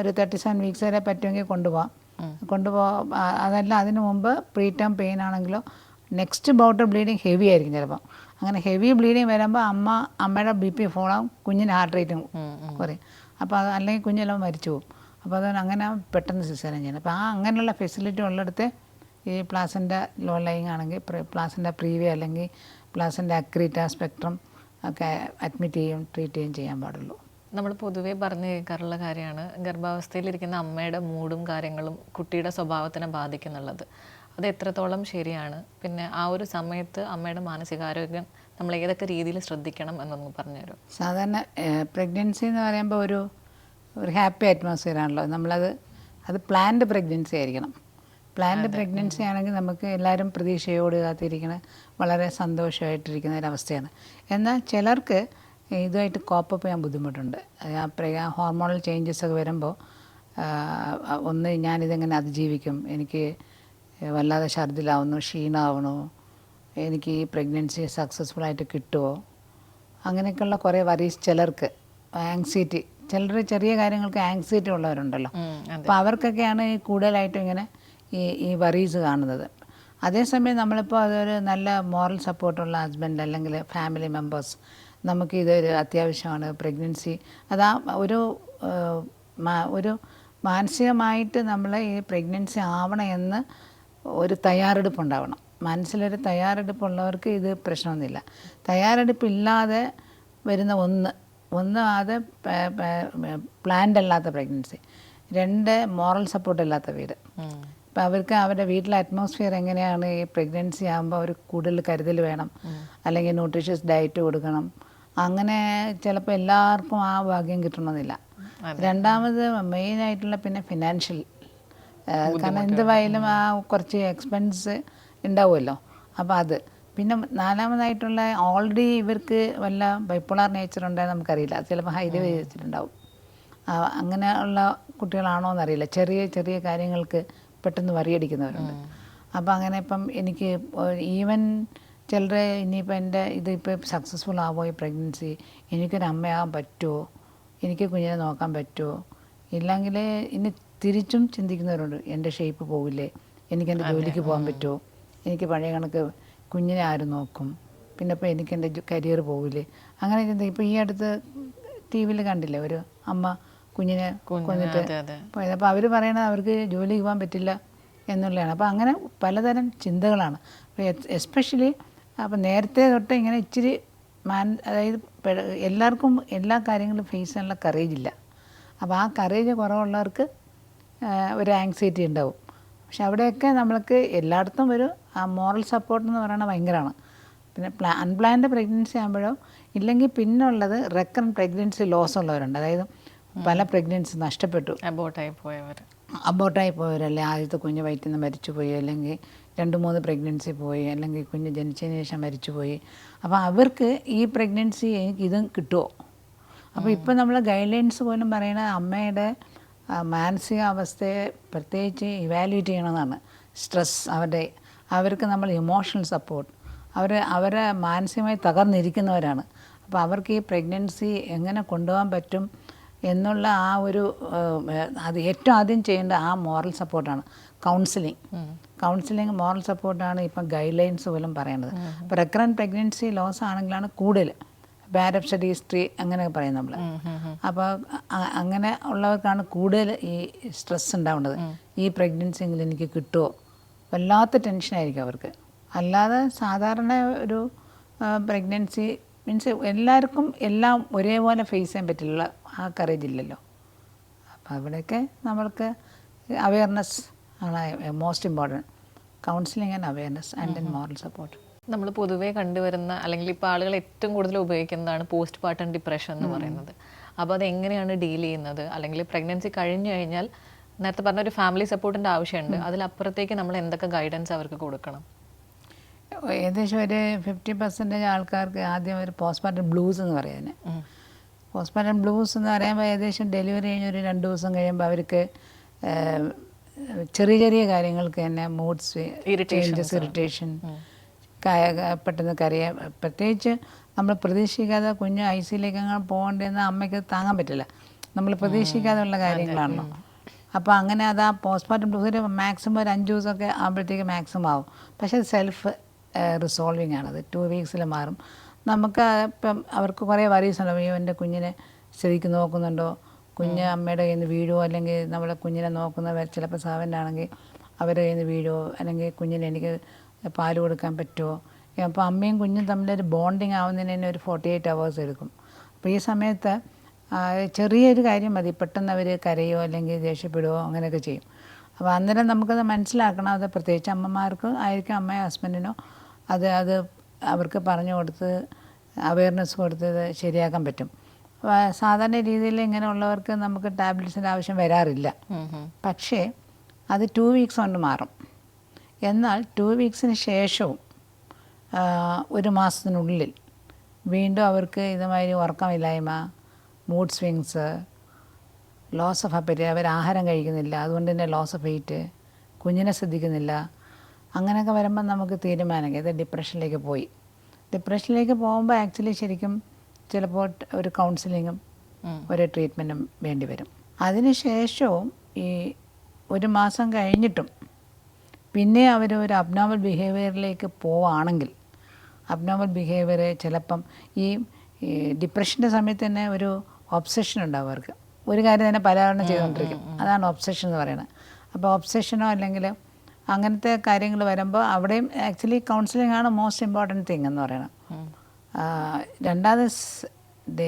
ഒരു തേർട്ടി സെവൻ വീക്സ് വരെ പറ്റുമെങ്കിൽ കൊണ്ടുപോകാം കൊണ്ടുപോകാം അതല്ല അതിന് മുമ്പ് പ്രീ ടേം പെയിൻ ആണെങ്കിലോ നെക്സ്റ്റ് ബൗട്ട് ബ്ലീഡിങ് ഹെവി ആയിരിക്കും ചിലപ്പം. അങ്ങനെ ഹെവി ബ്ലീഡിങ് വരുമ്പോൾ അമ്മ അമ്മയുടെ ബി പി ഫോളാവും കുഞ്ഞിന് ഹാർട്ട് റേറ്റും കുറയും. അപ്പോൾ അത് അല്ലെങ്കിൽ കുഞ്ഞെല്ലാം മരിച്ചു പോകും. അപ്പോൾ അതുകൊണ്ട് അങ്ങനെ പെട്ടെന്ന് സിസേറിയൻ ചെയ്യണം. അപ്പോൾ ആ അങ്ങനെയുള്ള ഫെസിലിറ്റി ഉള്ളിടത്ത് ഈ പ്ലാസിന്റെ ലോ ലൈങ് ആണെങ്കിൽ പ്ലാസിന്റെ പ്രീവിയ അല്ലെങ്കിൽ പ്ലാസിന്റെ അക്രീറ്റ സ്പെക്ട്രം ഒക്കെ അഡ്മിറ്റ് ചെയ്യും ട്രീറ്റ് ചെയ്യും ചെയ്യാൻ പാടുള്ളൂ. നമ്മൾ പൊതുവേ പറഞ്ഞു കേൾക്കാറുള്ള കാര്യമാണ് ഗർഭാവസ്ഥയിലിരിക്കുന്ന അമ്മയുടെ മൂഡും കാര്യങ്ങളും കുട്ടിയുടെ സ്വഭാവത്തിനെ ബാധിക്കുന്നുള്ളത്. അത് എത്രത്തോളം ശരിയാണ്? പിന്നെ ആ ഒരു സമയത്ത് അമ്മയുടെ മാനസികാരോഗ്യം നമ്മൾ ഏതൊക്കെ രീതിയിൽ ശ്രദ്ധിക്കണം എന്നൊന്ന് പറഞ്ഞുതരും സാധാരണ പ്രഗ്നൻസി എന്ന് പറയുമ്പോൾ ഒരു ഒരു ഹാപ്പി അറ്റ്മോസ്ഫിയർ ആണല്ലോ. നമ്മളത് അത് പ്ലാൻഡ് പ്രഗ്നൻസി ആയിരിക്കണം. പ്ലാൻഡ് പ്രഗ്നൻസി ആണെങ്കിൽ നമുക്ക് എല്ലാവരും പ്രതീക്ഷയോട് കാത്തിരിക്കണ വളരെ സന്തോഷമായിട്ടിരിക്കുന്ന ഒരവസ്ഥയാണ് എന്നാൽ ചിലർക്ക് ഇതുമായിട്ട് കോപ്പപ്പ് ചെയ്യാൻ ബുദ്ധിമുട്ടുണ്ട്. ആ ഹോർമോണൽ ചേഞ്ചസ് ഒക്കെ വരുമ്പോൾ ഒന്ന് ഞാനിതെങ്ങനെ അതിജീവിക്കും? എനിക്ക് വല്ലാതെ ഛർദിലാവുന്നു ക്ഷീണമാവണു എനിക്ക് ഈ പ്രഗ്നൻസി സക്സസ്ഫുൾ ആയിട്ട് കിട്ടുമോ അങ്ങനെയൊക്കെയുള്ള കുറേ വരീസ് ചിലർക്ക് ആങ്സൈറ്റി ചിലർ ചെറിയ കാര്യങ്ങൾക്ക് ആങ്സൈറ്റി ഉള്ളവരുണ്ടല്ലോ. അപ്പോൾ അവർക്കൊക്കെയാണ് ഈ കൂടുതലായിട്ടും ഇങ്ങനെ ഈ ഈ വറീസ് കാണുന്നത്. അതേസമയം നമ്മളിപ്പോൾ അതൊരു നല്ല മോറൽ സപ്പോർട്ടുള്ള ഹസ്ബൻഡ് അല്ലെങ്കിൽ ഫാമിലി മെമ്പേഴ്സ് നമുക്ക് ഇതൊരു അത്യാവശ്യമാണ്. പ്രഗ്നൻസി അതാ ഒരു ഒരു മാനസികമായിട്ട് നമ്മൾ ഈ പ്രഗ്നൻസി ആവണം എന്ന് ഒരു തയ്യാറെടുപ്പ് ഉണ്ടാവണം മനസ്സിലൊരു തയ്യാറെടുപ്പുള്ളവർക്ക് ഇത് പ്രശ്നമൊന്നുമില്ല. തയ്യാറെടുപ്പില്ലാതെ വരുന്ന ഒന്ന് ഒന്ന് അത് പ്ലാൻഡ് അല്ലാത്ത പ്രഗ്നൻസി രണ്ട് മോറൽ സപ്പോർട്ട് ഇല്ലാത്ത വീട്. ഇപ്പം അവർക്ക് അവരുടെ വീട്ടിലെ അറ്റ്മോസ്ഫിയർ എങ്ങനെയാണ് ഈ പ്രഗ്നൻസി ആകുമ്പോൾ അവർ കൂടുതൽ കരുതൽ വേണം. അല്ലെങ്കിൽ ന്യൂട്രീഷ്യസ് ഡയറ്റ് കൊടുക്കണം. അങ്ങനെ ചിലപ്പോൾ എല്ലാവർക്കും ആ ഭാഗ്യം കിട്ടണമെന്നില്ല രണ്ടാമത് മെയിനായിട്ടുള്ള പിന്നെ ഫിനാൻഷ്യൽ കാരണം എന്തുവായാലും ആ കുറച്ച് എക്സ്പെൻസ് ഉണ്ടാവുമല്ലോ അപ്പോൾ അത്. പിന്നെ നാലാമതായിട്ടുള്ള ഓൾറെഡി ഇവർക്ക് വല്ല ബൈപ്പോളാർ നേച്ചർ ഉണ്ടെന്ന് നമുക്കറിയില്ല. ചിലപ്പോൾ ഹൈലി വെച്ചിട്ടുണ്ടാവും. അങ്ങനെ അങ്ങനെയുള്ള കുട്ടികളാണോ എന്നറിയില്ല. ചെറിയ ചെറിയ കാര്യങ്ങൾക്ക് പെട്ടെന്ന് വറിയടിക്കുന്നവരുണ്ട് അപ്പോൾ അങ്ങനെ ഇപ്പം എനിക്ക് ഈവൻ ചിലർ ഇനിയിപ്പോൾ എന്റെ ഇതിപ്പോൾ സക്സസ്ഫുൾ ആവുമോ ഈ പ്രഗ്നൻസി എനിക്കൊരു അമ്മയാകാൻ പറ്റുമോ? എനിക്ക് കുഞ്ഞിനെ നോക്കാൻ പറ്റുമോ? ഇല്ലെങ്കിൽ ഇനി തിരിച്ചും ചിന്തിക്കുന്നവരുണ്ട്. എന്റെ ഷേപ്പ് പോവില്ലേ? എനിക്ക് എന്റെ ജോലിക്ക് പോകാൻ പറ്റുമോ? എനിക്ക് പഴയ കണക്ക് കുഞ്ഞിനെ ആരും നോക്കും? പിന്നെ ഇപ്പോൾ എനിക്ക് എന്റെ കരിയർ പോവില്ലേ? അങ്ങനെ ചിന്തി ഇപ്പോൾ ഈ അടുത്ത് ടി വിയിൽ കണ്ടില്ലേ? ഒരു അമ്മ കുഞ്ഞിനെ കൊന്നിട്ട് പോയത്. അപ്പോൾ അവർ പറയണത് അവർക്ക് ജോലിക്ക് പോകാൻ പറ്റില്ല എന്നുള്ളതാണ്. അപ്പോൾ അങ്ങനെ പലതരം ചിന്തകളാണ്. എസ്പെഷ്യലി അപ്പോൾ നേരത്തെ തൊട്ട് ഇങ്ങനെ ഇച്ചിരി മാൻ അതായത് എല്ലാവർക്കും എല്ലാ കാര്യങ്ങളും ഫേസ് ചെയ്യാനുള്ള കറേജ് ഇല്ല. അപ്പോൾ ആ കറേജ് കുറവുള്ളവർക്ക് ഒരു ആങ്സൈറ്റി ഉണ്ടാവും. പക്ഷെ അവിടെയൊക്കെ നമ്മൾക്ക് എല്ലായിടത്തും ഒരു മോറൽ സപ്പോർട്ട് എന്ന് പറയുന്നത് ഭയങ്കരമാണ്. പിന്നെ പ്ലാ അൺപ്ലാൻഡ് പ്രഗ്നൻസി ആകുമ്പോഴോ ഇല്ലെങ്കിൽ പിന്നുള്ളത് റെക്കർ പ്രഗ്നൻസി ലോസ് ഉള്ളവരുണ്ട്. അതായത് പല പ്രഗ്നൻസി നഷ്ടപ്പെട്ടു. അബോട്ടായി പോയവർ അബോട്ടായി പോയവരല്ലേ ആദ്യത്തെ കുഞ്ഞ് വയറ്റിൽ നിന്ന് മരിച്ചു പോയി അല്ലെങ്കിൽ രണ്ട് മൂന്ന് പ്രഗ്നൻസി പോയി അല്ലെങ്കിൽ കുഞ്ഞ് ജനിച്ചതിന് ശേഷം മരിച്ചു പോയി അപ്പോൾ അവർക്ക് ഈ പ്രഗ്നൻസി എനിക്ക് ഇതും കിട്ടുമോ അപ്പോൾ ഇപ്പോൾ നമ്മൾ ഗൈഡ് ലൈൻസ് പോലും പറയുന്നത് അമ്മയുടെ മാനസികാവസ്ഥയെ പ്രത്യേകിച്ച് ഇവാലുവേറ്റ് ചെയ്യണമെന്നാണ് സ്ട്രെസ് അവരുടെ അവർക്ക് നമ്മൾ ഇമോഷണൽ സപ്പോർട്ട് അവർ അവരെ മാനസികമായി തകർന്നിരിക്കുന്നവരാണ്. അപ്പോൾ അവർക്ക് ഈ പ്രഗ്നൻസി എങ്ങനെ കൊണ്ടുപോകാൻ പറ്റും? എന്നുള്ള ആ ഒരു അത് ഏറ്റവും ആദ്യം ചെയ്യേണ്ട ആ മോറൽ സപ്പോർട്ടാണ്. കൗൺസിലിംഗ്. കൗൺസിലിംഗ് മോറൽ സപ്പോർട്ടാണ് ഇപ്പം ഗൈഡ് ലൈൻസ് പോലും പറയുന്നത് റെക്കറന്റ് പ്രഗ്നൻസി ലോസ് ആണെങ്കിലാണ് കൂടുതൽ. ബാരപ്സഡി ഹിസ്റ്ററി അങ്ങനെ പറയും നമ്മൾ അപ്പോൾ അങ്ങനെ ഉള്ളവർക്കാണ് കൂടുതൽ ഈ സ്ട്രെസ് ഉണ്ടാവുന്നത്. ഈ പ്രഗ്നൻസി എങ്കിലും എനിക്ക് കിട്ടുമോ വല്ലാത്ത ടെൻഷനായിരിക്കും അവർക്ക്. അല്ലാതെ സാധാരണ ഒരു പ്രഗ്നൻസി മീൻസ് എല്ലാവർക്കും എല്ലാം ഒരേപോലെ ഫേസ് ചെയ്യാൻ പറ്റില്ല. ആ കറേജ് ഇല്ലല്ലോ. അപ്പോൾ അവിടെയൊക്കെ നമ്മൾക്ക് അവയർനെസ് ആണ് most important counselling and awareness and then moral support നമ്മൾ പൊതുവേ കണ്ടുവരുന്ന അല്ലെങ്കിൽ ഇപ്പോൾ ആളുകൾ ഏറ്റവും കൂടുതൽ ഉപയോഗിക്കുന്നതാണ് പോസ്റ്റ് പാർട്ടം ഡിപ്രഷൻ എന്ന് പറയുന്നത്. അപ്പോൾ അത് എങ്ങനെയാണ് ഡീൽ ചെയ്യുന്നത്? അല്ലെങ്കിൽ പ്രഗ്നൻസി കഴിഞ്ഞു കഴിഞ്ഞാൽ നേരത്തെ പറഞ്ഞ ഒരു ഫാമിലി സപ്പോർട്ടിന്റെ ആവശ്യമുണ്ട്. അതിലപ്പുറത്തേക്ക് നമ്മൾ എന്തൊക്കെ ഗൈഡൻസ് അവർക്ക് കൊടുക്കണം? ഏകദേശം ഒരു ഫിഫ്റ്റി പെർസെന്റേജ് ആൾക്കാർക്ക് ആദ്യം ഒരു പോസ്റ്റ്മോർട്ടം ബ്ലൂസ് എന്ന് പറയുന്നത് പോസ്റ്റ്മോർട്ടം ബ്ലൂസ് എന്ന് പറയുമ്പോൾ ഏകദേശം ഡെലിവറി കഴിഞ്ഞ് ഒരു രണ്ട് ദിവസം കഴിയുമ്പോൾ അവർക്ക് ചെറിയ ചെറിയ കാര്യങ്ങൾക്ക് തന്നെ മൂഡ്സ് ചേഞ്ചസ് ഇറിറ്റേഷൻ പെട്ടെന്ന് കരയാൻ പ്രത്യേകിച്ച് നമ്മൾ പ്രതീക്ഷിക്കാതെ കുഞ്ഞ് ഐ സിയിലേക്ക് അങ്ങനെ പോകേണ്ടതെന്ന് അമ്മയ്ക്ക് താങ്ങാൻ പറ്റില്ല. നമ്മൾ പ്രതീക്ഷിക്കാതെ ഉള്ള കാര്യങ്ങളാണല്ലോ. അപ്പോൾ അങ്ങനെ അത് ആ പോസ്റ്റ്മോർട്ടം ബ്ലൂസിൽ മാക്സിമം ഒരു അഞ്ച് ദിവസമൊക്കെ ആകുമ്പോഴത്തേക്ക് മാക്സിമം ആവും. പക്ഷേ സെൽഫ് റിസോൾവിങ് ആണത് ടു വീക്സിൽ മാറും. നമുക്ക് ഇപ്പം അവർക്ക് കുറേ വറീസ് ഉണ്ടാവും അയ്യോ എന്റെ കുഞ്ഞിനെ ശരിക്കും നോക്കുന്നുണ്ടോ? കുഞ്ഞ് അമ്മയുടെ കയ്യിൽ നിന്ന് വീഴുമോ അല്ലെങ്കിൽ നമ്മളെ കുഞ്ഞിനെ നോക്കുന്നവർ ചിലപ്പോൾ സാവനാണെങ്കിൽ ആണെങ്കിൽ അവരുടെ കയ്യിൽ നിന്ന് വീഴുമോ അല്ലെങ്കിൽ കുഞ്ഞിന് എനിക്ക് പാൽ കൊടുക്കാൻ പറ്റുമോ അപ്പോൾ അമ്മയും കുഞ്ഞും തമ്മിലൊരു ബോണ്ടിങ് ആവുന്നതിന് തന്നെ ഒരു ഫോർട്ടി എയ്റ്റ് അവേഴ്സ് എടുക്കും. അപ്പോൾ ഈ സമയത്ത് ചെറിയൊരു കാര്യം മതി. പെട്ടെന്ന് അവർ കരയോ? അല്ലെങ്കിൽ ദേഷ്യപ്പെടുകയോ അങ്ങനെയൊക്കെ ചെയ്യും. അപ്പോൾ അന്നേരം നമുക്കത് മനസ്സിലാക്കണം. അത് പ്രത്യേകിച്ച് അമ്മമാർക്ക് ആയിരിക്കും അമ്മയോ ഹസ്ബൻഡിനോ അത് അത് അവർക്ക് പറഞ്ഞു കൊടുത്ത് അവയർനെസ് കൊടുത്ത് ഇത് ശരിയാക്കാൻ പറ്റും. സാധാരണ രീതിയിൽ ഇങ്ങനെയുള്ളവർക്ക് നമുക്ക് ടാബ്ലറ്റ്സിന്റെ ആവശ്യം വരാറില്ല. പക്ഷേ അത് ടു വീക്സ് കൊണ്ട് മാറും. എന്നാൽ ടു വീക്സിന് ശേഷവും ഒരു മാസത്തിനുള്ളിൽ വീണ്ടും അവർക്ക് ഇതുമാതിരി ഉറക്കമില്ലായ്മ mood swings loss of appetite അവർ ആഹാരം കഴിക്കുന്നില്ല അതുകൊണ്ട് തന്നെ ലോസ് ഓഫ് വെയിറ്റ് കുഞ്ഞിനെ ശ്രദ്ധിക്കുന്നില്ല അങ്ങനെയൊക്കെ വരുമ്പോൾ നമുക്ക് തീരുമാനം ഇത് ഡിപ്രഷനിലേക്ക് പോയി. ഡിപ്രഷനിലേക്ക് പോകുമ്പോൾ ആക്ച്വലി ശരിക്കും ചിലപ്പോൾ ഒരു കൗൺസിലിങ്ങും ഒരു ട്രീറ്റ്മെന്റും വേണ്ടി വരും. അതിനുശേഷവും ഈ ഒരു മാസം കഴിഞ്ഞിട്ടും പിന്നെ അവർ ഒരു അബ്നോമൽ ബിഹേവിയറിലേക്ക് പോവുകയാണെങ്കിൽ അബ്നോമൽ ബിഹേവിയർ ചിലപ്പം ഈ ഡിപ്രഷന്റെ സമയത്ത് തന്നെ ഒരു ഒബ്സഷൻ ഉണ്ടാവും അവർക്ക്. ഒരു കാര്യം തന്നെ പലതവണ ചെയ്തുകൊണ്ടിരിക്കും. അതാണ് ഒബ്സഷൻ എന്ന് പറയുന്നത്. അപ്പോൾ ഒബ്സഷനോ അല്ലെങ്കിൽ അങ്ങനത്തെ കാര്യങ്ങൾ വരുമ്പോൾ അവിടെയും ആക്ച്വലി കൗൺസിലിംഗ് ആണ് മോസ്റ്റ് ഇമ്പോർട്ടന്റ് തിങ് എന്ന് പറയുന്നത് രണ്ടാമത്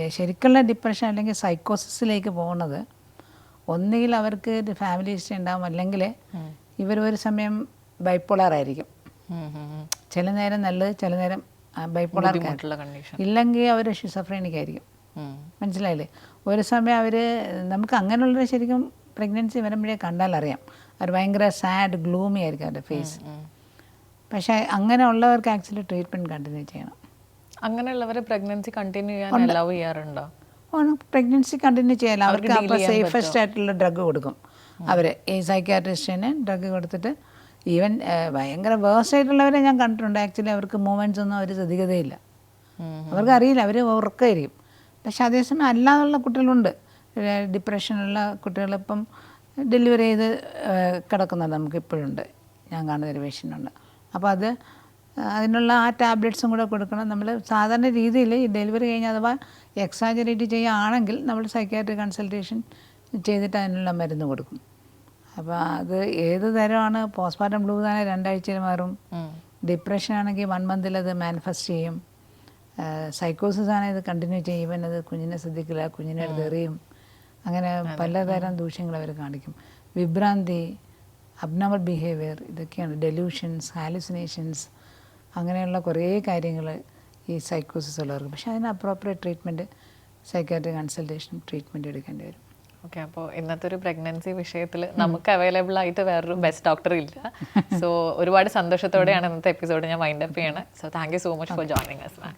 ശരിക്കുള്ള ഡിപ്രഷൻ അല്ലെങ്കിൽ സൈക്കോസിസിലേക്ക് പോകുന്നത് ഒന്നുകിൽ അവർക്ക് ഫാമിലി ഹിസ്റ്ററി ഉണ്ടാവും അല്ലെങ്കിൽ ഇവർ ഒരു സമയം ബൈപ്പോളർ ആയിരിക്കും. ചില നേരം നല്ലത് ചില നേരം ബൈപ്പോളർ ഇല്ലെങ്കിൽ അവർ ഷിസഫ്രേണിക്കായിരിക്കും മനസ്സിലായില്ലേ? ഒരു സമയം അവർ നമുക്ക് അങ്ങനെയുള്ളവർ ശരിക്കും പ്രഗ്നൻസി വരുമ്പോഴേ കണ്ടാൽ അറിയാം അവർ ഭയങ്കര സാഡ് ഗ്ലൂമി ആയിരിക്കും അവരുടെ ഫേസ് പക്ഷേ അങ്ങനെയുള്ളവർക്ക് ആക്ച്വലി ട്രീറ്റ്മെന്റ് കണ്ടിന്യൂ ചെയ്യണം. അങ്ങനെയുള്ളവരെ പ്രഗ്നൻസി കണ്ടിന്യൂ ചെയ്യാൻ അലൗ ചെയ്യാറുണ്ടോ? പ്രഗ്നൻസി കണ്ടിന്യൂ ചെയ്യാലോ അവർക്ക് അപ്പോൾ സേഫസ്റ്റ് ആയിട്ടുള്ള ഡ്രഗ് കൊടുക്കും. അവർ ഈ സൈക്കാട്രിസ്റ്റിന് ഡ്രഗ് കൊടുത്തിട്ട് ഈവൻ ഭയങ്കര വേഴ്സ് ആയിട്ടുള്ളവരെ ഞാൻ കണ്ടിട്ടുണ്ട്. ആക്ച്വലി അവർക്ക് മൂവ്മെന്റ്സ് ഒന്നും അവർ ശ്രദ്ധിക്കതേയില്ല. അവർക്ക് അറിയില്ല അവർ ഉറക്കമായിരിക്കും. പക്ഷെ അതേസമയം അല്ലാതുള്ള കുട്ടികളുണ്ട്. ഡിപ്രഷനുള്ള കുട്ടികളിപ്പം ഡെലിവറി ചെയ്ത് കിടക്കുന്നത് ഇപ്പോഴുണ്ട്. ഞാൻ കാണുന്ന ഒരു പേഷ്യന്റുണ്ട് അപ്പോൾ അത് അതിനുള്ള ആ ടാബ്ലറ്റ്സും കൂടെ കൊടുക്കണം. നമ്മൾ സാധാരണ രീതിയിൽ ഈ ഡെലിവറി കഴിഞ്ഞ് അഥവാ എക്സാജറേറ്റ് ചെയ്യുകയാണെങ്കിൽ നമ്മൾ സൈക്കാട്രി കൺസൾട്ടേഷൻ ചെയ്തിട്ട് അതിനുള്ള മരുന്ന് കൊടുക്കും. അപ്പോൾ അത് ഏത് തരമാണ്? പോസ്റ്റ്മോർട്ടം ബ്ലൂ തന്നെ രണ്ടാഴ്ചയിൽ മാറും. ഡിപ്രഷൻ ആണെങ്കിൽ വൺ മന്തിൽ അത് മാനിഫെസ്റ്റ് ചെയ്യും. സൈക്കോസിസ് ആണെങ്കിൽ ഇത് കണ്ടിന്യൂ ചെയ്യും. ഇവൻ അത് കുഞ്ഞിനെ ശ്രദ്ധിക്കില്ല കുഞ്ഞിനെ അടുത്ത് എറിയും അങ്ങനെ പലതരം ദൂഷ്യങ്ങൾ അവർ കാണിക്കും. വിഭ്രാന്തി അബ്നോമൽ ബിഹേവിയർ ഇതൊക്കെയാണ്. ഡെലൂഷൻസ് ഹാലുസിനേഷൻസ് അങ്ങനെയുള്ള കുറേ കാര്യങ്ങൾ ഈ സൈക്കോസിസ് ഉള്ളവർക്ക്. പക്ഷേ അതിന് appropriate treatment psychiatry consultation treatment എടുക്കേണ്ടി വരും. ഓക്കെ അപ്പോൾ ഇന്നത്തെ ഒരു പ്രഗ്നൻസി വിഷയത്തിൽ നമുക്ക് അവൈലബിൾ ആയിട്ട് വേറൊരു ബെസ്റ്റ് ഡോക്ടർ ഇല്ല. <laughs> സോ ഒരുപാട് സന്തോഷത്തോടെയാണ് ഇന്നത്തെ എപ്പിസോഡ് ഞാൻ വൈൻഡപ്പ് ചെയ്യണത് so thank you so much for joining us ma'am